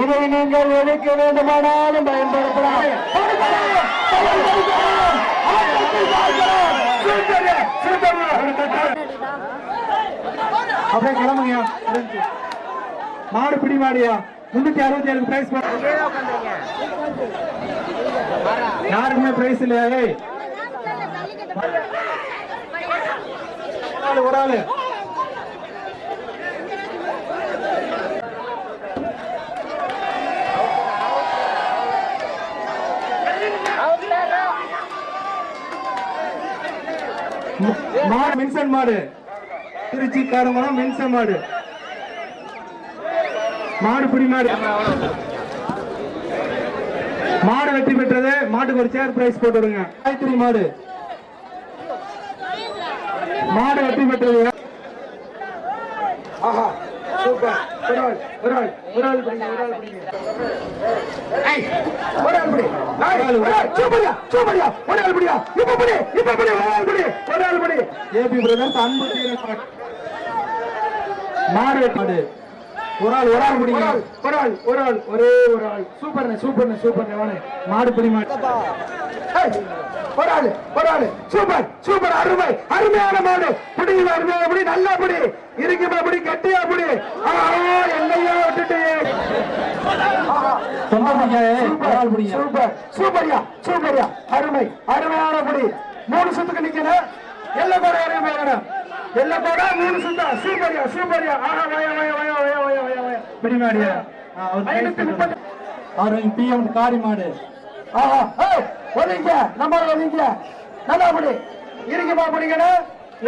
இதை நீங்கள் எதுக்க வேண்டுமானாலும் பயன்படுத்தலாம். அப்படியே மாடு பிடி மாடியா முன்னூத்தி அறுபத்தி ஏழு பிரைஸ் யாருக்குமே பிரைஸ் இல்லையா? ஏய். ஒரு ஆளு, மாடு மின்சன் மாடு. திருச்சி காரமரம் மின்சன் மாடு. மாடு பிடி மாடு. மாடு வெற்றி பெற்றது. மாட்டுக்கு ஒரு சேர் பிரைஸ் போட்டு விடுங்க. காயத்ரி மாடு. மாடு வெற்றி பெற்றது. ஆஹா சூப்பர். ஒரு ஆள் ஒரு ஆள் ஒரு ஆள் பிடிங்க ஒரு ஆள் பிடிங்க ஒரு ஆள் பிடி. ஏய், ஒரு ஆள், சூப்பர்யா சூப்பர்யா ஒரு ஆள் பிடியா? இப்ப பிடி இப்ப பிடி ஒரு ஆள் பிடி ஒரு ஆள் பிடி. ஏபி பிரதர்ஸ் அன்பு தீரன் மாடு வெற்றி மாடு ஒரு ஆள் ஒரு ஆள் பிடிங்க. ஒரு ஆள் ஒரு ஆள் ஒரே ஒரு ஆள். சூப்பர்ண்ணே சூப்பர்ண்ணே சூப்பர்ண்ணே வாணே. மாடு பிடி மாடு. ஒரு ஆளு ஒரு ஆளு. சூப்பர் சூப்பர் அருமை அருமையான மாடு. பிடி அருமையான பிடி நல்லா பிடி. இருக்குமா பிடி கட்டியா பிடி ஆஹா, என்னையா விட்டுட்டு சூப்பர். சூப்பர்யா சூப்பர்யா. அருமை அருமையான பிடி மூணு சுத்துக்கு நிக்கணும். எல்லா கூட வரையும் போகணும் எல்லா கூட மூணு சுத்தா. சூப்பர்யா சூப்பர்யா. ஆஹா வய வய வய வய வய வய வய. பிடி மாடியா ஐநூத்தி முப்பத்தி அவர் பிஎம் காரி மாடு. ஆஹா ஒதுங்க. நம்ம ஒதுங்க. நல்லா பிடி இருக்குமா பிடிக்கணும்.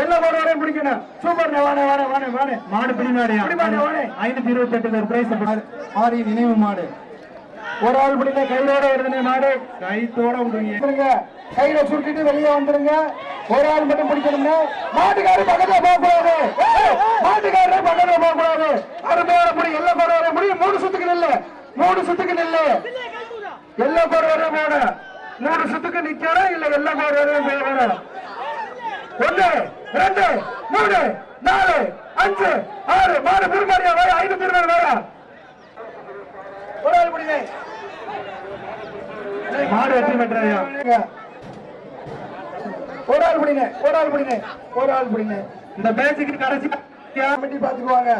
எல்லா மாடு வரையும் பிடிக்கணும். சூப்பர் வாணே வாணே வாணே வாணே மாடு பிடி மாடியா பிடி மாடு வாணே ஐநூத்தி இருபத்தி எட்டு ஒரு பிரைஸ் நினைவு மாடு. ஒரு ஆள் பிடிக்க கையோட வருதுனே மாடு. கைத்தோட விடுங்க. கையில சுருட்டிட்டு வெளியே வந்துருங்க. ஒரு ஆள் மட்டும் பிடிக்கணும்னா மாட்டுக்காரர் பக்கத்துல போக கூடாது மாட்டுக்காரர் பக்கத்துல போக கூடாது அருமையான முடி எல்லா கோட வர முடி மூணு சுத்துக்கு நில்லு. மூணு சுத்துக்கு நில்லு. எல்லா கோட வர போட மூணு சுத்துக்கு நிக்கிறோம் இல்ல எல்லா கோட வரையும் போட ஒண்ணு ரெண்டு மூணு நாலு அஞ்சு ஆறு. மாடு பெருமாடியா வேற ஐநூத்தி இருபது வேற ஒரு ஆள் பிடிங்க. மாடு வெற்றி பெற்றாயா ஒரு ஆள் பிடிங்க ஒரு ஆள் பிடிங்க ஒரு ஆள் பிடிங்க. இந்த பேச்சுக்கு கடைசி கமிட்டி பாத்துக்குவாங்க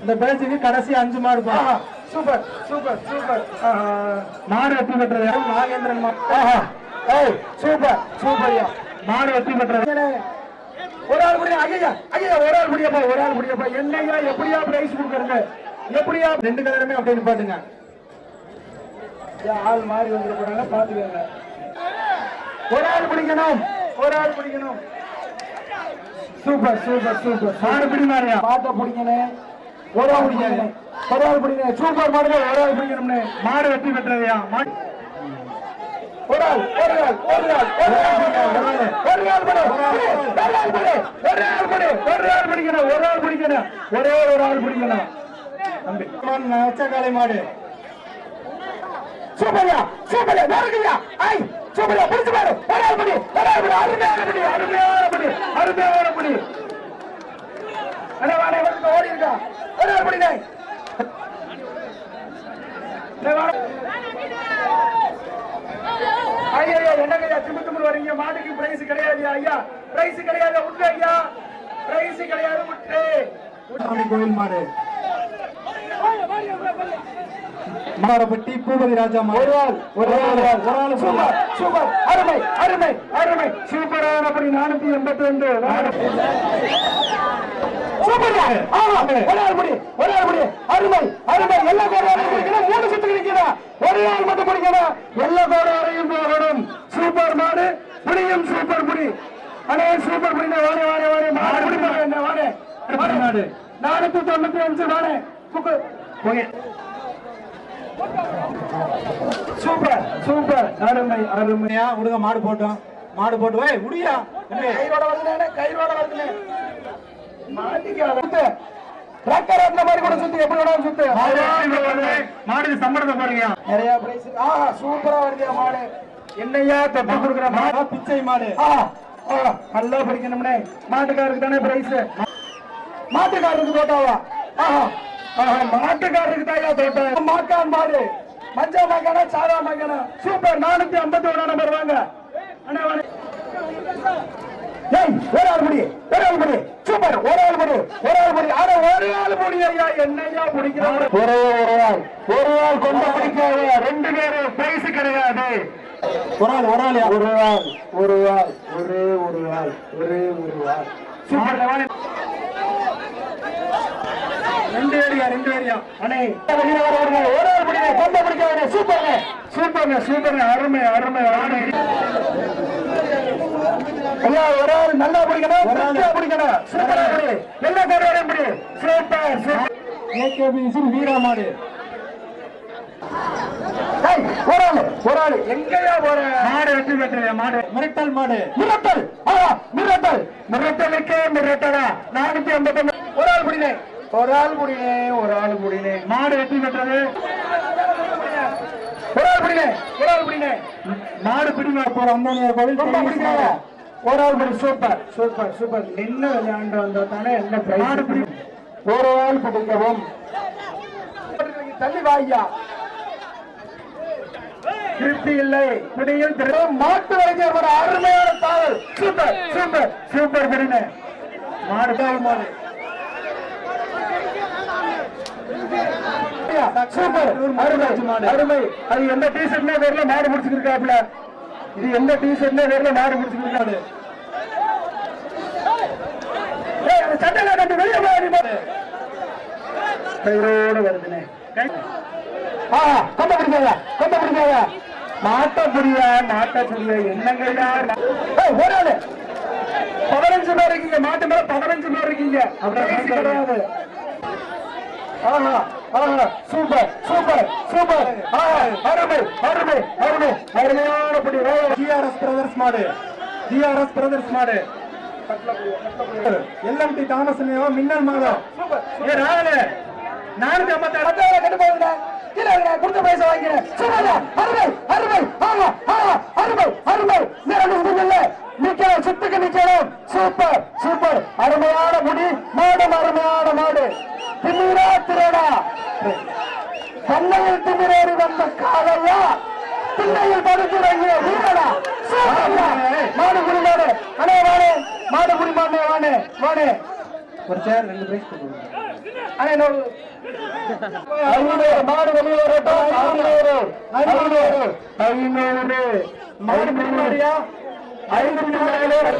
இந்த பேட்சுக்கு கடைசி அஞ்சு மாடு சூப்பர் சூப்பர் சூப்பர். மாடு வெற்றி பெற்றது நாகேந்திரன் ஆஹா. ஏய் சூப்பர் சூப்பர்யா மாடு வெற்றி பெற்றது ஒரு ஆள் முடியா ஐயா ஐயா ஒரு ஆள் முடியப்பா ஒரு ஆள் முடியப்பா என்னையா எப்படியா பிரைஸ் கொடுக்கறது? எப்படியா? ரெண்டு கலருமே அப்படியே நிப்பாட்டுங்க. ஏன் ஆள் மாறி வந்துட போறாங்க பாத்துக்கோங்க ஒரு ஆள் பிடிக்கணும் ஒரு ஆள் பிடிக்கணும் சூப்பர் சூப்பர் சூப்பர் மாடு பிடி மாடியா பாட்ட பிடிக்கணும் ஒரு ஆள் பிடிக்கணும் ஒரு ஆள் பிடிக்கணும் சூப்பர் மாடுங்க ஒரு ஆள் பிடிக்கணும்னு மாடு வெற்றி பெற்றதையா மாடு ஒரு ஆள் ஒரு ஆள் ஒரு ஆள் ஒரு ஆள். ஒரு ஆள். ஒரு ஆள் பிடி. ஒரு ஆள் பிடிக்கணும் ஒரு ஆள் பிடிக்கணும் ஒரே ஒரு ஆள் பிடிக்கணும் நச்சக்காலை மாடு சூப்பர்யா சூப்பர்யா நறுக்குயா ஐ சூப்பர்யா பிடிச்சு பாரு. ஆள் பிடி ஆள் பிடி அருமையான பிடி அருமையான பிடி அருமையான பிடி. அண்ணே வாடே வந்து ஓடி இருக்கா? ஆள் பிடி வாடா ஐயா ஐயா என்னங்கய்யா திம்மு திம்மு வரீங்க மாட்டுக்கு பிரைஸ் கிடையாது ஐயா பிரைஸ் கிடையாது விட்டு ஐயா. பிரைஸ் கிடையாது விட்டு கோவில் மாடு. மாரப்பட்டி பூபதி ராஜா மாடு ஒரு ஆள் ஒரு ஆள் ஒரு ஆள் சூப்பர் சூப்பர். அருமை அருமை அருமை. சூப்பரான படி நானூத்தி எண்பத்தி ரெண்டு. சூப்பர் ஆமா ஒரு ஆள் படி ஒரு ஆள் படி அருமை அருமை. எல்லா கோட வரையும் பிடிக்கணும் மூணு சுத்துக்கு நிக்கணும் ஒரு ஆள் மட்டும் பிடிக்கணும் எல்லா கோட வரையும் போகணும். சூப்பர் மாடு புடியும் சூப்பர் புடி அண்ணே சூப்பர் புடி வாடே வாடே வாடே. மாடு புடி மாடு மாடு நானூத்தி தொண்ணூத்தி அஞ்சு வாடே போய் சூப்பர் சூப்பர். அருமை அருமை உண்மையா விடுங்க மாடு போட்டோம். மாடு போட்டு வை முடியா கைரோட வருதுனே கைரோட வருதுனே மாட்டிக்காத சுத்து. ரெக்கர் அந்த மாதிரி கூட சுத்து. எப்படி மாடு சம்பளத்தை நிறைய பிரைஸ் ஆ சூப்பரா வருது மாடு. என்னையா தப்பு கொடுக்குற மாடு? பிச்சை மாடு. ஆ நல்லா படிக்கணும்னே. மாட்டுக்காருக்கு தானே பிரைஸ் மாட்டுக்காரருக்கு போட்டாவா? ஆஹா, மாட்டுக்காரருக்கு தான் தோட்டம் மாக்கான் மாடு. மஞ்சா மாக்கானா சாதா மாக்கானா சூப்பர் நானூத்தி ஐம்பத்தி ஒண்ணா நம்பர் வாங்க. ஏய் ஒரு ஆள் முடி ஒரு ஆள் முடி. சூப்பர் ஒரு ஆள் முடி ஒரு ஆள் முடி. ஆனா ஒரு ஆள் முடி ஐயா என்னையா பிடிக்கிறாங்க ஒரே ஒரு ஆள். ஒரு ஆள் கொண்டு பிடிக்காத ரெண்டு பேரும் பைசு கிடையாது. ஒரு ஆள் ஒரு ஆள் ஒரு ஆள் ஒரு ஆள் ஒரே ஒரு ஆள் ஒரே ஒரு ஆள். சூப்பர் ரெண்டு ஏரியா ரெண்டு ஏரியா அண்ணே வெளியில வர வருங்க ஒரு ஆள் பிடிங்க கொண்ட பிடிக்காத சூப்பர்ங்க சூப்பர்ங்க. சூப்பர்ங்க அருமை அருமை அருமை. ஐயா ஒரு ஆள் நல்லா பிடிக்கணும் நல்லா பிடிக்கணும். சூப்பரா பிடி. எல்லா கருவாரையும் பிடி. Super super. ஏகேபி வீரா மாடு. ஏய், ஒரு ஆள் ஒரு ஆள். எங்கயா போற? மாடு வெற்றி மாடு. மிரட்டல் மாடு. மிரட்டல் மிரட்டல். மிரட்டலுக்கே மிரட்டலா. நானூத்தி ஐம்பத்தி ஒரு ஆள் பிடினே ஒரு ஆள் பிடினே ஒரு ஆள் பிடினே மாடு வெற்றி பெற்றது. ஒரு ஆள் பிடினே ஒரு ஆள் பிடினே மாடு பிடிமா போற அந்தோனியார் கோவில் ஒரு ஆள் சூப்பர் சூப்பர் சூப்பர். நின்று விளையாண்டு வந்தா தானே என்ன மாடு பிடி ஒரு ஆள் பிடிக்கவும். தள்ளி வாய்யா. திருப்தி இல்லை. பிடியில் மாட்டு வைத்தியர் ஒரு அருமையான தாவல் சூப்பர் சூப்பர் சூப்பர் பிடினே மாடு. சூப்பர். அருமை அருமை. அது எந்த டி ஷர்ட்னே வேர்ல மாடு முடிச்சுக்கிருக்காப்ல இது எந்த டி ஷர்ட்னே வேர்ல மாடு முடிச்சுக்கிருக்காரு சட்டையில கட்டு வெளியே மாடு கயிறோட வருதுனே. ஆ கொண்ட பிடிக்காத கொண்ட பிடிக்காத. மாட்ட புரியா மாட்ட புரியா என்னங்கய்யா ஏய் ஒரு ஆளு. பதினஞ்சு பேர் இருக்கீங்க மாட்டு மேல பதினஞ்சு பேர் இருக்கீங்க. அப்படியே கிடையாது ஆஹா ஆஹா சூப்பர் சூப்பர் சூப்பர். அருமை அருமை அருமை. அருமையான படி ஜிஆர்எஸ் பிரதர்ஸ் மாடு. ஜிஆர்எஸ் பிரதர்ஸ் மாடு. எல்எம்டி தாமஸ் மின்னல் மாடு ஏ ராவலே நானூத்தி ஐம்பத்தி பத்தாயிரம் கட்டு போகுங்க கீழே கொடுத்த பைசா சூப்பர்யா, அருமை அருமை ஆஹா அருமை அருமை நிரம்பி முடியல நிக்கணும் சுத்துக்கு நிக்கணும் சூப்பர் சூப்பர் அருமையான முடி மாடு அருமையான மாடு திமிரா திரடா பண்ணையில் திமிரேறி வந்த காலையா பிள்ளையில் படுத்துறங்க வீரடா சூப்பர்யா மாடு குடி மாடு அண்ணே வாடு மாடு குடி மாடு போடு. ஒரு சேர் ரெண்டு பிரைஸ் கொடுங்க. அண்ணே இன்னொரு. ஐநூறு மாடு வெளியே வரட்டும். ஐநூறு. ஐநூறு. ஐநூறு. மாடு ஐநூறு.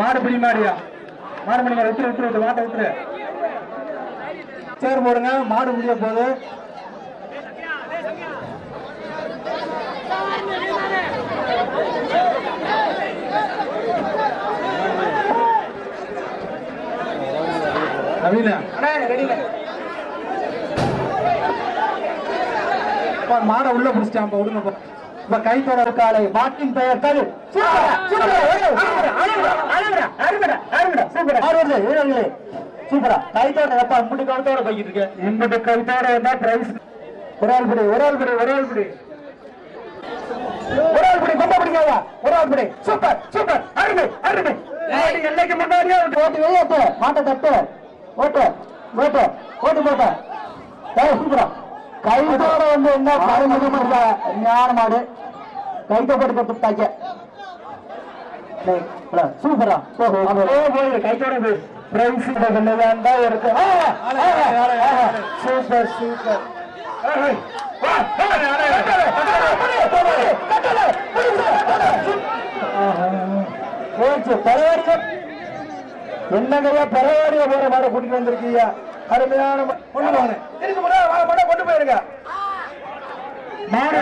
மாடு பிடி மாடியா மாடு பிடி மாடு விட்டுரு விட்டுரு மாட்டை விட்டுரு சேர் போடுங்க. மாடு முடிய போகுது. மாடை உள்ள பிடிச்சிட்டான். இப்ப விடுங்க இப்ப. இப்ப கை தொட காலை மாட்டின் பெயர் கரு சூப்பரா. கைத்தோட எப்பா இம்புட்டு கழுத்தோட போய்கிட்டு இருக்கு. இம்புட்டு கழுத்தோட இருந்தா பிரைஸ் ஒரு ஆள் பிடி ஒரு ஆள் பிடி ஒரு ஆள் பிடி. ஒரு ஆள் பிடி கொம்ப பிடிக்காத ஒரு ஆள் பிடி. Super super. அருமை அருமை. எல்லைக்கு முன்னாடியே ஓட்டு வெளியேட்டு மாட்டை தட்டு. ஓட்டு ஓட்டு ஓட்டு போட்ட சூப்பரா கைத்தோட வந்து என்ன பரமுகமா இருக்கா ஞான மாடு கைத்தோடு கொடுத்தாக்க சூப்பரா போயிரு கைத்தோட போய் பிரைஸ் வேண்டா இருக்கு சூப்பர் சூப்பர் போச்சு பரவாயில்ல என்னங்கய்யா பரவாயில்ல போற மாட கூட்டிட்டு வந்திருக்கீங்க? அருமையான கொண்டு போங்க கொண்டு போயிருங்க. மாடு